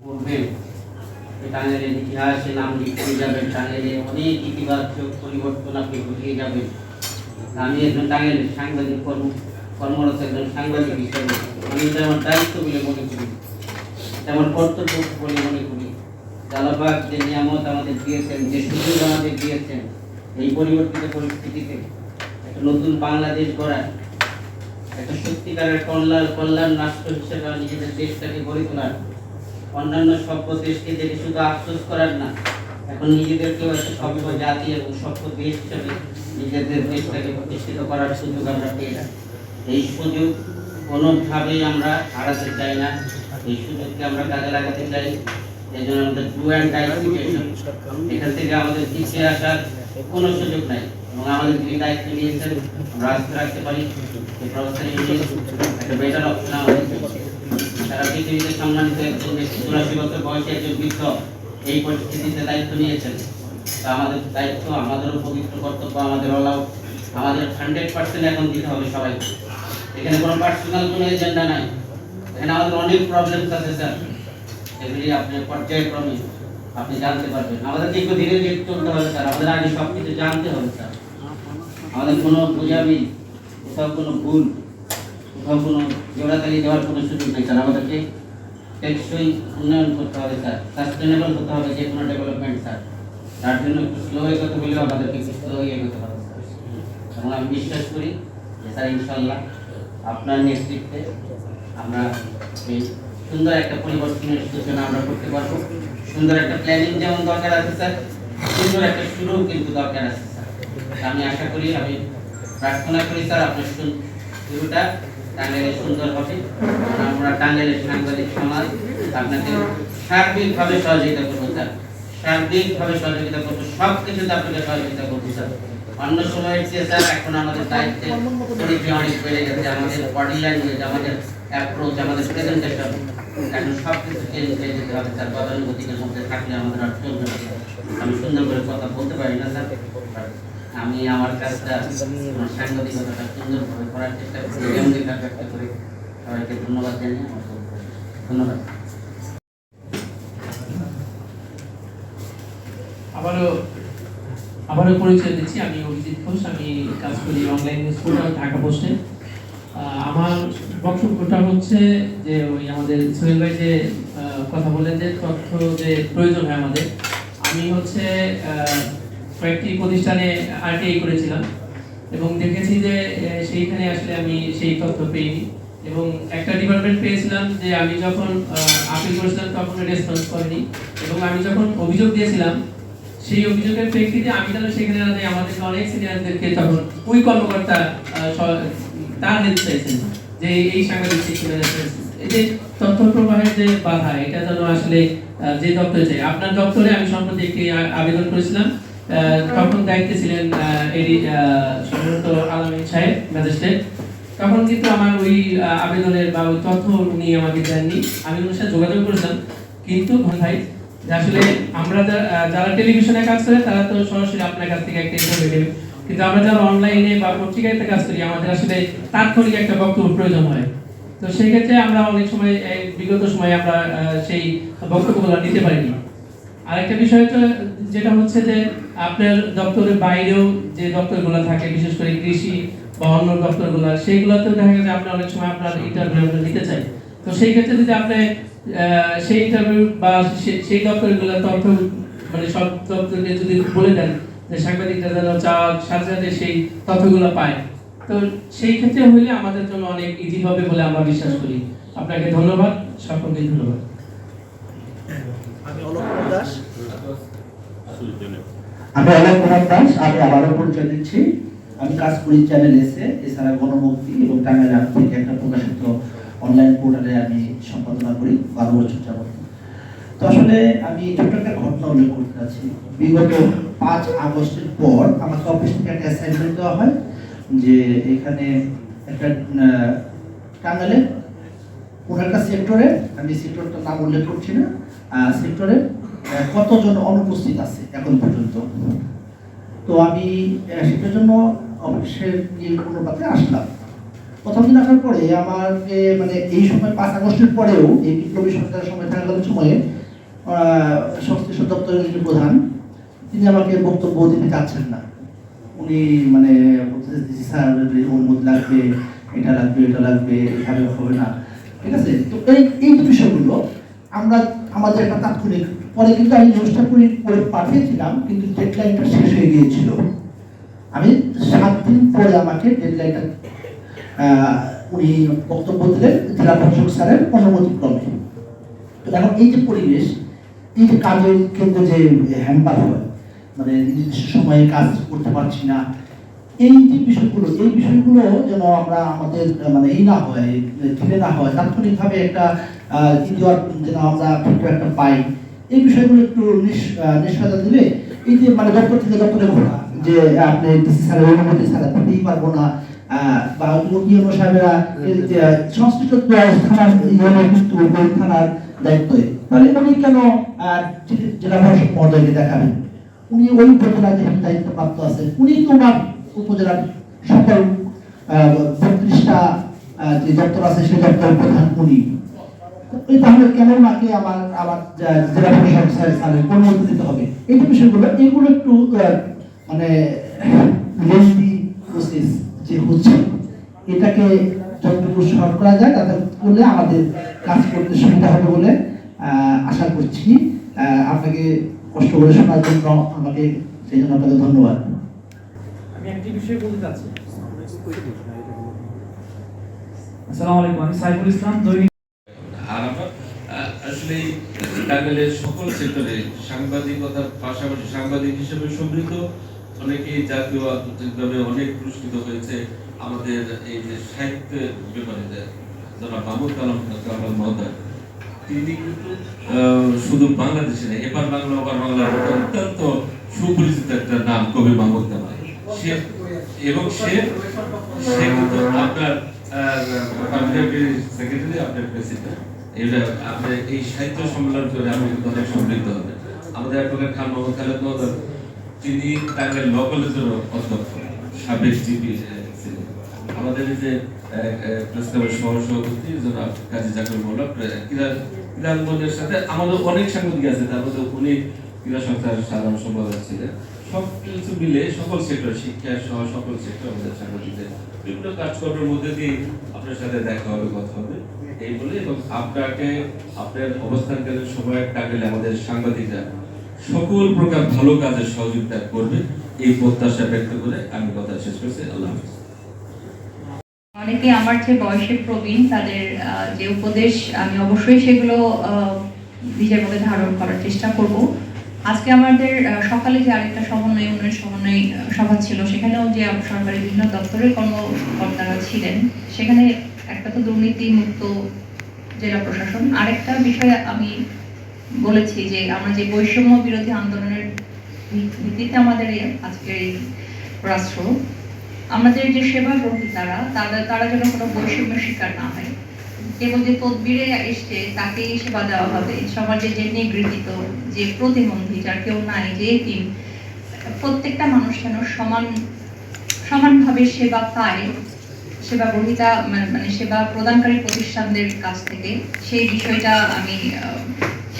পড়বেন টাঙ্গাইলের ইতিহাসে নাম লিখে যাবেন টাঙ্গাইলে অনেক ইতিবাচক পরিবর্তন আপনি ঘটিয়ে যাবেন। আমি একজন টাঙ্গাইলের সাংবাদিক, কর্ম, কর্মরত একজন সাংবাদিক হিসেবে, আমি এটা দায়িত্ব বলে মনে করি এটা কর্তব্য বলে মনে করি। জালাবাগ যে নিয়ামত আমাদের দিয়েছেন, যে সুযোগ আমাদের দিয়েছেন, এই পরিবর্তিত পরিস্থিতিতে একটা নতুন বাংলাদেশ গড়ার, একটা সত্যিকারের কল্যাণ কল্যাণ রাষ্ট্র হিসেবে নিজেদের দেশটাকে গড়ে তোলার অন্যান্য সভ্য দেশকে দেখে শুধু আফসোস করার না, এখন নিজেদেরকেও একটা সভ্য জাতি এবং সভ্য দেশ হিসেবে নিজেদের দেশটাকে প্রতিষ্ঠিত করার সুযোগ আমরা পেয়ে যাই এই সুযোগ কোনোভাবেই আমরা হারাতে চাই না। এই সুযোগকে আমরা কাজে লাগাতে চাই। এই জন্য আমাদের ট্রু অ্যান্ড ডাই সিচুয়েশন, এখান থেকে আমাদের পিছিয়ে আসার কোনো সুযোগ নাই এবং আমাদের যে দায়িত্ব নিয়েছেন, আমরা আস্থা রাখতে পারি। এই ব্যবস্থা নিয়ে একটা বেটার অপশন আমাদের। পৃথিবীতে সম্মানিত চুরাশি বছর বয়সে একজন বৃদ্ধ এই পরিস্থিতিতে দায়িত্ব নিয়েছেন। তা আমাদের দায়িত্ব, আমাদেরও পবিত্র কর্তব্য, আমাদের অলাউ আমাদের হান্ড্রেড পার্সেন্ট এখন দিতে হবে সবাইকে। এখানে কোনো পার্সোনাল কোনো এজেন্ডা নাই। এখানে আমাদের অনেক প্রবলেমস আছে স্যার এগুলি আপনি পর্যায়ক্রমে আপনি জানতে পারবেন। আমাদের একটু ধীরে ধীরে চলতে হবে স্যার আমাদের আগে সব কিছু জানতে হবে স্যার আমাদের কোনো বোঝাবি কোথাও কোনো ভুল কোথাও কোনো জোড়াতালি দেওয়ার কোনো সুযোগ নেই, স্যার। আমাদেরকে টেকসই উন্নয়ন করতে হবে, স্যার। সাস্টেনেবল হতে হবে যে কোনো ডেভেলপমেন্ট স্যার। তার জন্য একটু স্লো এগোতে হলেও আমাদেরকে একটু স্লো এগোতে হবে, স্যার। এবং আমি বিশ্বাস করি যে, স্যার ইনশাল্লাহ আপনার নেতৃত্বে আমরা এই সুন্দর একটা পরিবর্তনের সূচনা আমরা করতে পারব। সুন্দর একটা প্ল্যানিং যেমন দরকার আছে, স্যার, সুন্দর একটা শুরু কিন্তু দরকার আছে, স্যার। আমি আশা করি, আমি প্রার্থনা করি, স্যার, আপনার শুরুটা সুন্দর হবে। আমরা সাংবাদিক সমাজ আপনাকে সার্বিকভাবে সহযোগিতা করব, স্যার। সার্বিকভাবে সহযোগিতা করব সব আপনাকে সহযোগিতা করব, স্যার। অন্য সময়ের চেয়ে স্যার, এখন আমাদের পরিধি অনেক বেড়ে গেছে, আমাদের বডি ল্যাঙ্গুয়েজ আমাদের অ্যাপ্রোচ আমাদের প্রেজেন্টেশন এখন সব কিছু চেঞ্জ হয়ে যেতে হবে, স্যার। মধ্যে থাকলে আমাদের আর চলবে আমি সুন্দর করে কথা বলতে পারি না, স্যার। আমি আমার কাজটা সাংবাদিকতাটা সুন্দরভাবে করার চেষ্টা করি ব্যক্ত করি সবাইকে ধন্যবাদ জানিয়ে। ধন্যবাদ। আবারও আবারও পরিচয় দিচ্ছি। আমি অভিজিৎ ঘোষ, আমি কাজ করি অনলাইন ঢাকা পোস্টে আমার বক্তব্যটা হচ্ছে যে ওই আমাদের সোহেল ভাই যে কথা বললেন যে তথ্য যে প্রয়োজন হয় আমাদের, আমি হচ্ছে কয়েকটি প্রতিষ্ঠানে আরটিআই করেছিলাম এবং দেখেছি যে সেইখানে আসলে আমি সেই তথ্য পেইনি। এবং একটা ডিপার্টমেন্ট পেয়েছিলাম যে আমি যখন আপিল করেছিলাম তখন রেসপন্স করেনি। এবং আমি যখন অভিযোগ দিয়েছিলাম, সেই অভিযোগের প্রেক্ষিতে আমি তাহলে সেখানে না আমাদের অনেক সিনিয়রদেরকে তখন ওই কর্মকর্তা তার হেল্প চাইছেন যে এই সাংবাদিক এই যে তথ্য প্রবাহের যে বাধা, এটা যেন আসলে যে দপ্তরে চাই আপনার দপ্তরে আমি সম্প্রতি একটি আবেদন করেছিলাম। তখন দায়িত্বে ছিলেন এডি সম্ভবত আলামিন সাহেব, ম্যাজিস্ট্রেট। তখন কিন্তু আমার ওই আবেদনের বা ওই তথ্য উনি আমাকে দেননি। আমি ওনার সাথে যোগাযোগ করেছিলাম। কিন্তু ভাই আসলে আমরা যারা টেলিভিশনে কাজ করে, তারা তো সরাসরি আপনার কাছ থেকে একটা ইন্টারভিউ কিন্তু আমরা যারা অনলাইনে বা পত্রিকায় কাজ করি, আমাদের আসলে তাৎক্ষণিক একটা বক্তব্য প্রয়োজন হয়। তো সেই ক্ষেত্রে আমরা অনেক সময় বিগত সময়ে আমরা সেই বক্তব্যগুলো নিতে পারিনি। আরেকটা বিষয় তো যেটা হচ্ছে যে আপনার দপ্তরের বাইরেও যে দপ্তরগুলো থাকে, বিশেষ করে কৃষি বা অন্য দপ্তরগুলো, সেইগুলোতেও দেখা গেছে আপনি অনেক সময় আপনার ইন্টারভিউ নিতে চাই। তো সেই ক্ষেত্রে যদি আপনি সেই ইন্টারভিউ বা সেই দপ্তরগুলো তথ্য মানে সব দপ্তরকে যদি বলে দেন, যে সাংবাদিকরা যেন চাওয়ার সাথে সাথে সেই তথ্যগুলো পায়, তো সেই ক্ষেত্রে হইলে আমাদের জন্য অনেক ইজি হবে বলে আমরা বিশ্বাস করি। আপনাকে ধন্যবাদ, সকলকে ধন্যবাদ। আমি অলোক কুমার দাস আমি অলোক দাস আমি আবারও পরিচয় দিচ্ছি আমি কাজ করি চ্যানেল এসে এছাড়া গণমুক্তি এবং টাঙ্গাইল আপ থেকে একটা প্রকাশিত অনলাইন পোর্টালে আমি সম্পাদনা করি বারো বছর যাবত তো আসলে আমি ছোট্ট একটা ঘটনা উল্লেখ করতে চাচ্ছি। বিগত পাঁচ আগস্টের পর আমাকে অফিস থেকে একটা অ্যাসাইনমেন্ট দেওয়া হয় যে এখানে একটা আহ, একটা সেক্টরে, আমি সেক্টরটার নাম উল্লেখ করছি না সেক্টরে কতজন অনুপস্থিত আছে এখন পর্যন্ত? তো আমি সেটার জন্য অফিসের অনুপাতে আসলাম। প্রথম দিন আসার পরে আমার যে মানে এই সময় পাঁচ আগস্টের পরেও, এই বিপ্লবী সরকারের সময় থাকাকালীন সময়ে সংশ্লিষ্ট দপ্তরের যিনি প্রধান, তিনি আমাকে বক্তব্য দিতে চাচ্ছেন না। উনি মানে স্যার, অনুমতি লাগবে, এটা লাগবে এটা লাগবে, এভাবে হবে না। ঠিক আছে? তো এই এই বিষয়গুলো আমরা আমাদের একটা তাৎক্ষণিক, পরে কিন্তু আমি নিউজটা করে করে পাঠিয়েছিলাম, কিন্তু ডেডলাইনটা শেষ হয়ে গিয়েছিল। আমি সাত দিন পরে আমাকে ডেডলাইনটা উনি বক্তব্য দিলেন, জেলা প্রশাসক স্যারের তো এখন এই যে পরিবেশ, এই যে কাজের ক্ষেত্রে যে হ্যাম্পার হয় মানে নির্দিষ্ট সময়ে কাজ করতে পারছি না এই যে বিষয়গুলো, এই বিষয়গুলো যেন আমরা আমাদের মানে না হয় না হয়, তাৎক্ষণিকভাবে একটা যেন আমরা পাই। এই বিষয়গুলো একটু দিলে, এই যে মানে দপ্তর থেকে দপ্তরে ঘোরা, যে আপনি অনুমতি ছাড়া দিতেই পারব না বা সাহেবেরা সংশ্লিষ্ট থানার কিন্তু থানার দায়িত্ব তাহলে উনি কেন জেলা প্রশাসক মহোদয়কে দেখাবেন? উনি ওই উপজেলার যে দায়িত্ব প্রাপ্ত আছেন, উনি তো ওনার উপজেলার সকল বত্রিশটা যে দপ্তর আছে সেই দপ্তরের প্রধান উনি। তাহলে কেন নাকি আমার আমার জেলা স্যারের হবে? এই বিষয়গুলো এগুলো একটু মানে লেন্দি প্রসেস যে হচ্ছে, এটাকে যতটুকু সহজ করা যায়, তাতে করলে আমাদের কাজ করতে সুবিধা হবে বলে আশা করছি। আপনাকে কষ্ট করে শোনার জন্য আমাকে সেই জন্য আপনাকে ধন্যবাদ। একটি বিষয় বলতে চাচ্ছি। আসসালামু আলাইকুম আমি সাইফুল ইসলাম দৈনিক আসলে টাঙ্গাইলের সকল সেক্টরে সাংবাদিকতার পাশাপাশি সাংবাদিক হিসেবে সমৃদ্ধ অনেকেই জাতীয় আন্তর্জাতিকভাবে অনেক পুরস্কৃত হয়েছে আমাদের এই যে সাহিত্যের ব্যাপারে জনাব মাহমুদ কালাম কালাম মহোদয়। তিনি কিন্তু আহ, শুধু বাংলাদেশে নেই এবার বাংলা ওপার মতো অত্যন্ত সুপরিচিত একটা নাম কবি মাহমুদ কালাম। এবং সে সে কিন্তু আপনার সেক্রেটারি আপনার প্রেসিডেন্ট এটা এই সাহিত্য সম্মেলন করে আপনি কিন্তু অনেক সমৃদ্ধ আমাদের খান মোহাম্মদ খালেদ তিনি ল কলেজেরও অধ্যক্ষ, সাবেক জিপি আমাদের এই যে প্রেস ক্লাবের সহ সভাপতি জনাব কাজী জাকির মোল্লা ক্রীড়া সাথে আমাদের অনেক সাংবাদিক আছে, তার মধ্যে উনি ক্রীড়া সংস্থার সাধারণ সম্পাদক ছিলেন। সব কিছু মিলে সকল সেক্টর, শিক্ষা সহ সকল সেক্টর আমাদের সাংবাদিকদের বিভিন্ন কাজকর্মের মধ্যে দিয়ে আপনার সাথে দেখা হবে, কথা হবে। এই বলে এবং আপনাকে, আপনার অবস্থানকালীন সময় টাকলে আমাদের সাংবাদিকরা সকল প্রকার ভালো কাজের সহযোগিতা করবে। এই প্রত্যাশা ব্যক্ত করে আমি কথা শেষ করছি। আল্লাহ অনেকে আমার যে বয়সে প্রবীণ, তাদের যে উপদেশ আমি অবশ্যই সেগুলো নিজের মধ্যে ধারণ করার চেষ্টা করব। আজকে আমাদের সকালে যে আরেকটা সমন্বয়, উন্নয়ন সমন্বয় সভা ছিল, সেখানেও যে সরকারি বিভিন্ন দপ্তরের কর্মকর্তারা ছিলেন, সেখানে একটা তো দুর্নীতি মুক্ত জেলা প্রশাসন। আরেকটা বিষয়ে আমি বলেছি যে, আমরা যে বৈষম্য বিরোধী আন্দোলনের ভিত্তিতে আমাদের আজকের এই রাষ্ট্র, আমাদের যে সেবা গ্রহীতারা তারা তারা যেন কোনো বৈষম্যের শিকার না হয়। কেবল যে তদবিরে এসছে তাকেই সেবা দেওয়া হবে, সমাজে যে নিগৃহীত যে প্রতিবন্ধী, যার কেউ নাই, যে এতিম, প্রত্যেকটা মানুষ যেন সমান, সমানভাবে সেবা পায়, সেবা গ্রহীতা মানে মানে সেবা প্রদানকারী প্রতিষ্ঠানদের কাছ থেকে, সেই বিষয়টা আমি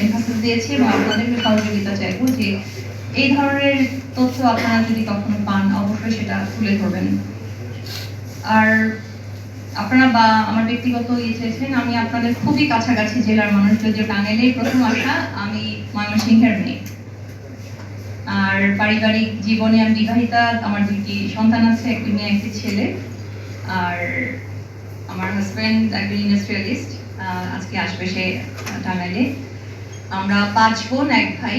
এমফাসিস দিয়েছি এবং আপনাদেরকে সহযোগিতা চাইব যে এই ধরনের তথ্য আপনারা যদি কখনো পান, অবশ্যই সেটা তুলে ধরবেন। আর আপনারা বা আমার ব্যক্তিগত ইয়ে চেয়েছেন আমি আপনাদের খুবই কাছাকাছি জেলার মানুষ যদিও টাঙ্গাইলেই প্রথম আসা আমি ময়মনসিংহের মেয়ে। আর পারিবারিক জীবনে আমি বিবাহিতা, আমার দুইটি সন্তান আছে, একটি মেয়ে, একটি ছেলে। আর আমার হাজব্যান্ড একজন ইন্ডাস্ট্রিয়ালিস্ট আজকে আসবে সে টাঙ্গাইলে আমরা পাঁচ বোন, এক ভাই।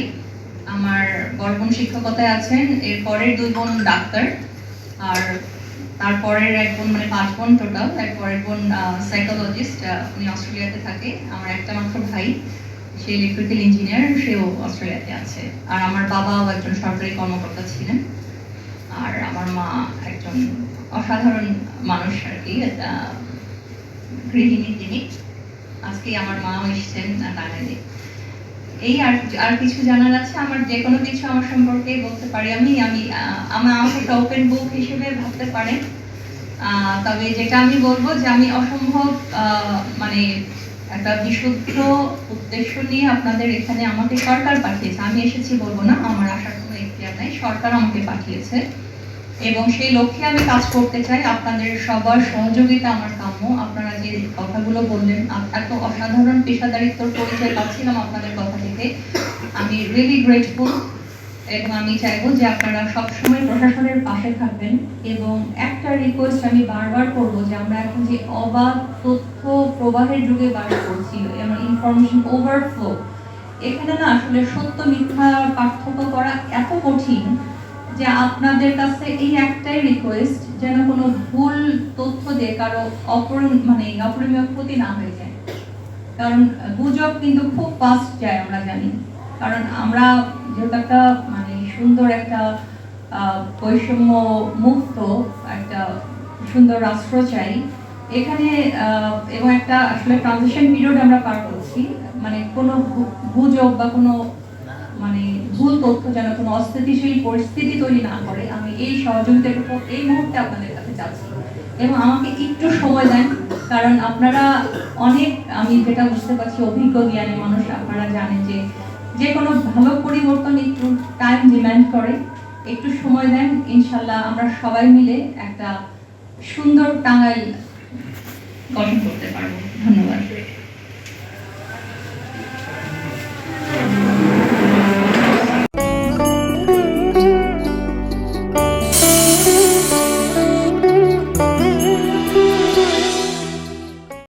আমার বড় বোন শিক্ষকতায় আছেন এর পরের দুই বোন ডাক্তার। আর তারপরের এক বোন মানে পাঁচ বোন টোটাল এরপরের বোন সাইকোলজিস্ট উনি অস্ট্রেলিয়াতে থাকে। আমার একটা মাত্র ভাই, সে ইলেকট্রিক্যাল ইঞ্জিনিয়ার সেও অস্ট্রেলিয়াতে আছে। আর আমার বাবাও একজন সরকারি কর্মকর্তা ছিলেন। আর আমার মা একজন অসাধারণ মানুষ আর কি গৃহিণী তিনি। আজকে আমার মাও এসেছেন টাঙ্গাইলে এই আর আর কিছু জানার আছে? আমার যে কোনো কিছু আমার সম্পর্কে বলতে পারি আমি। আমি আমার আমাকে ওপেন বুক হিসেবে ভাবতে পারেন তবে যেটা আমি বলব যে আমি অসম্ভব মানে একটা বিশুদ্ধ উদ্দেশ্য নিয়ে আপনাদের এখানে আমাকে সরকার পাঠিয়েছে। আমি এসেছি বলব না, আমার আসার কোনো এখতিয়ার নাই। সরকার আমাকে পাঠিয়েছে। এবং সেই লক্ষ্যে আমি কাজ করতে চাই। আপনাদের সবার সহযোগিতা আমার কাম্য। আপনারা যে কথাগুলো বললেন এত অসাধারণ পেশাদারিত্বর পরিচয় পাচ্ছিলাম আপনাদের কথা থেকে। আমি রিয়েলি গ্রেটফুল এবং আমি চাইব যে আপনারা সবসময় প্রশাসনের পাশে থাকবেন এবং একটা রিকোয়েস্ট আমি বারবার করব যে আমরা এখন যে অবাধ তথ্য প্রবাহের যুগে বাস করছি, এবং ইনফরমেশন ওভারফ্লো এখানে না আসলে সত্য মিথ্যা পার্থক্য করা এত কঠিন যে আপনাদের কাছে এই একটাই রিকোয়েস্ট যেন কোনো ভুল তথ্য দিয়ে কারও অপর মানে অপরিমেয় ক্ষতি না হয়ে যায়। কারণ গুজব কিন্তু খুব ফাস্ট যায়, আমরা জানি। কারণ আমরা যেহেতু একটা মানে সুন্দর একটা বৈষম্য মুক্ত একটা সুন্দর রাষ্ট্র চাই, এখানে এবং একটা আসলে ট্রানজিশন পিরিয়ড আমরা পার করছি। মানে কোনো গুজব বা কোনো মানে ভুল তথ্য যেন কোনো অস্থিতিশীল পরিস্থিতি তৈরি না করে, আমি এই সহযোগিতাটুকু এই মুহূর্তে আপনাদের কাছে চাচ্ছি। এবং আমাকে একটু সময় দেন, কারণ আপনারা অনেক, আমি যেটা বুঝতে পারছি, অভিজ্ঞ জ্ঞানী মানুষ, আপনারা জানেন যে যে কোনো ভালো পরিবর্তন একটু টাইম ডিমান্ড করে। একটু সময় দেন, ইনশাল্লাহ আমরা সবাই মিলে একটা সুন্দর টাঙ্গাইল গঠন করতে পারব। ধন্যবাদ।